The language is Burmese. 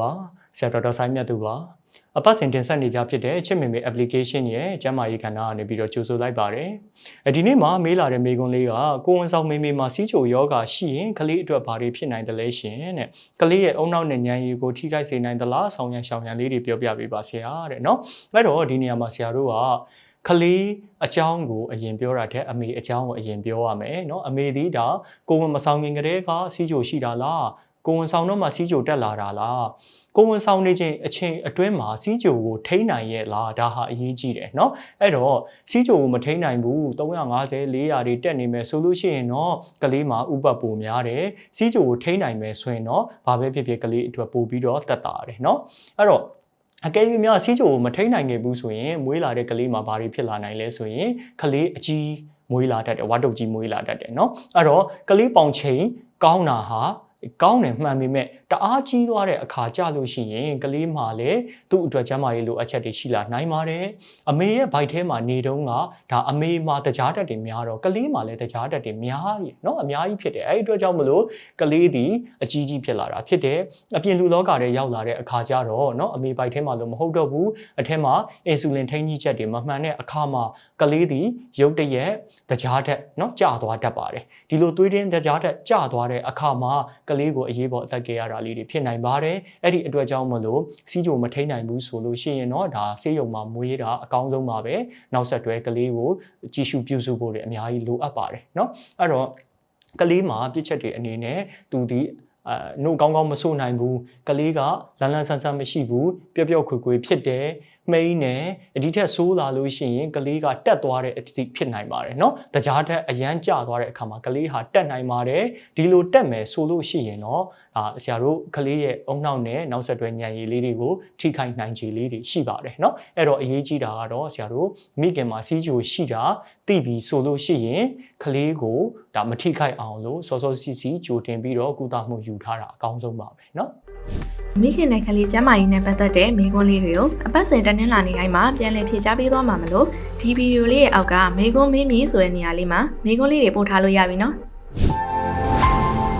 ပါဆရာတော်တော်ဆိုင်မြတ်သူပါအပတ်စဉ်တင်ဆက်နေကြဖြစ်တဲ့ချစ်မေမေ application ရဲ့ကျမ်းမာရေးကဏ္ဍကနေပြီးတော့ကြိုဆိုလိုက်ပါတယ်အဲဒီနေ့မှာမေးလာတဲ့မေးခွန်းလေးကကိုဝန်ဆောင်မေမေမှာစီးချိုယောဂရှိရင်ကလေးအတွက်ဘာတွေဖြစ်နိုင်တယ်လဲရှင်တဲ့ကလေးရဲ့အုံနောက်နဲ့ညံရီကိုထိခိုက်စေနိုင်သလားဆောင်းရံရှောင်ရံလေးတွေပြောပြပေးပါဆရာတဲ့เนาะအဲ့တော့ဒီနေရာမှာဆရာတို့ကကလေးအကြောင်းကိုအရင်ပြောတာတဲ့အမေအကြောင်းကိုအရင်ပြောရမယ်เนาะအမေဒီဒါကိုဝန်မဆောင်ခင်ကတည်းကစီးချိုရှိတာလား ကိုဝန်ဆောင်တော့မှစီးချိုတက်လာတာလားကိုဝန်ဆောင်နေခြင်းအချိန်အတွင်းမှာစီးချိုကိုထိန်းနိုင်ရဲ့လားဒါဟာအရေးကြီးတယ်เนาะအဲ့တော့စီးချိုကိုမထိန်းနိုင်ဘူး350 400တွေတက်နေမယ်ဆိုလို့ရှိရင်တော့ကလေးမှာဥပတ်ပိုများတယ်စီးချိုကိုထိန်းနိုင်မယ်ဆိုရင်တော့ဘာပဲဖြစ်ဖြစ်ကလေးအတွက်ပို့ပြီးတော့တက်တာတယ်เนาะအဲ့တော့အကယ်၍များစီးချိုကိုမထိန်းနိုင်ခဲ့ဘူးဆိုရင်မွေးလာတဲ့ကလေးမှာဘာတွေဖြစ်လာနိုင်လဲဆိုရင်ကလေးအကြီးမွေးလာတတ်တယ်ဝါတုတ်ကြီးမွေးလာတတ်တယ်เนาะအဲ့တော့ကလေးပေါင်ချိန်ကောင်းတာဟာ ကောင်းတယ်မှန်ပေမဲ့တအားကြီးသွားတဲ့အခါကြလို့ရှိရင်ကလေးမှလည်းသူ့အတွက်ကျန်းမာရေးလိုအပ်ချက်တွေရှိလာနိုင်ပါတယ်အမေရဲ့ဘိုက်ထဲမှာနေတုန်းကဒါအမေမှာတကြားတက်တွေများတော့ကလေးမှလည်းတကြားတက်တွေများကြီးเนาะအများကြီးဖြစ်တယ်အဲ့ဒီအတွက်ကြောင့်မလို့ကလေးဒီအကြီးကြီးဖြစ်လာတာဖြစ်တယ်အပြင်လူလောကထဲရောက်လာတဲ့အခါကျတော့เนาะအမေဘိုက်ထဲမှာလို့မဟုတ်တော့ဘူးအထက်မှာအင်ဆူလင်ထိန်းကြီးချက်တွေမမှန်တဲ့အခါမှာကလေးဒီရုတ်တရက်တကြားတက်เนาะကျသွားတတ်ပါတယ်ဒီလိုသွေးတင်းတကြားတက်ကျသွားတဲ့အခါမှာက လေးကိုအရေးပေါ်အသက်ကြီးရတာလေးတွေဖြစ်နိုင်ပါတယ်အဲ့ဒီအတွက်ကြောင့်မလို့စီးကြိုမထိန်နိုင်ဘူးဆိုလို့ရှိရင်တော့ဒါဆေးရုံမှာမွေးတာအကောင်းဆုံးပါပဲနောက်ဆက်တွဲကလေးကိုကြည့်ရှုပြုစုဖို့တွေအများကြီးလိုအပ်ပါတယ်เนาะအဲ့တော့ကလေးမှာပြစ်ချက်တွေအနေနဲ့သူဒီအဲနှုတ်ကောင်းကောင်းမဆိုးနိုင်ဘူးကလေးကလန်းလန်းဆန်းဆန်းမရှိဘူးပျော့ပျော့ခွေခွေဖြစ်တယ် မှိန်းတယ်ဒီထက်ဆိုးလာလို့ရှိရင်ကလေးကတက်သွားတဲ့အထိဖြစ်နိုင်ပါတယ်เนาะတကြားတက်အရန်ကျသွားတဲ့အခါမှာကလေးဟာတက်နိုင်ပါတယ်ဒီလိုတက်မယ်ဆိုလို့ရှိရင်တော့အာဆရာတို့ကလေးရဲ့အုံနောက်နဲ့နောက်ဆက်တွဲညံရည်လေးတွေကိုထိခိုက်နိုင်ခြေလေးတွေရှိပါတယ်เนาะအဲ့တော့အရေးကြီးတာကတော့ဆရာတို့မိခင်မှာစီးကြိုရှိတာသိပြီဆိုလို့ရှိရင်ကလေးကိုဒါမထိခိုက်အောင်လို့စောစောစီစီကြိုတင်ပြီးတော့ကုသမှုယူထားတာအကောင်းဆုံးပါပဲเนาะ မိခင်နဲ့ကလေးကျမ်းမာရေးနဲ့ပတ်သက်တဲ့မိကွန်းလေးတွေကိုအပတ်စဉ်တက်နင်းလာနေတိုင်းမှာပြန်လည်ဖြေကြားပေးသွားမှာမလို့ဒီဗီဒီယိုလေးရဲ့အောက်ကမိကွန်းမင်းမီဆိုတဲ့နေရာလေးမှာမိကွန်းလေးတွေပို့ထားလို့ရပြီနော်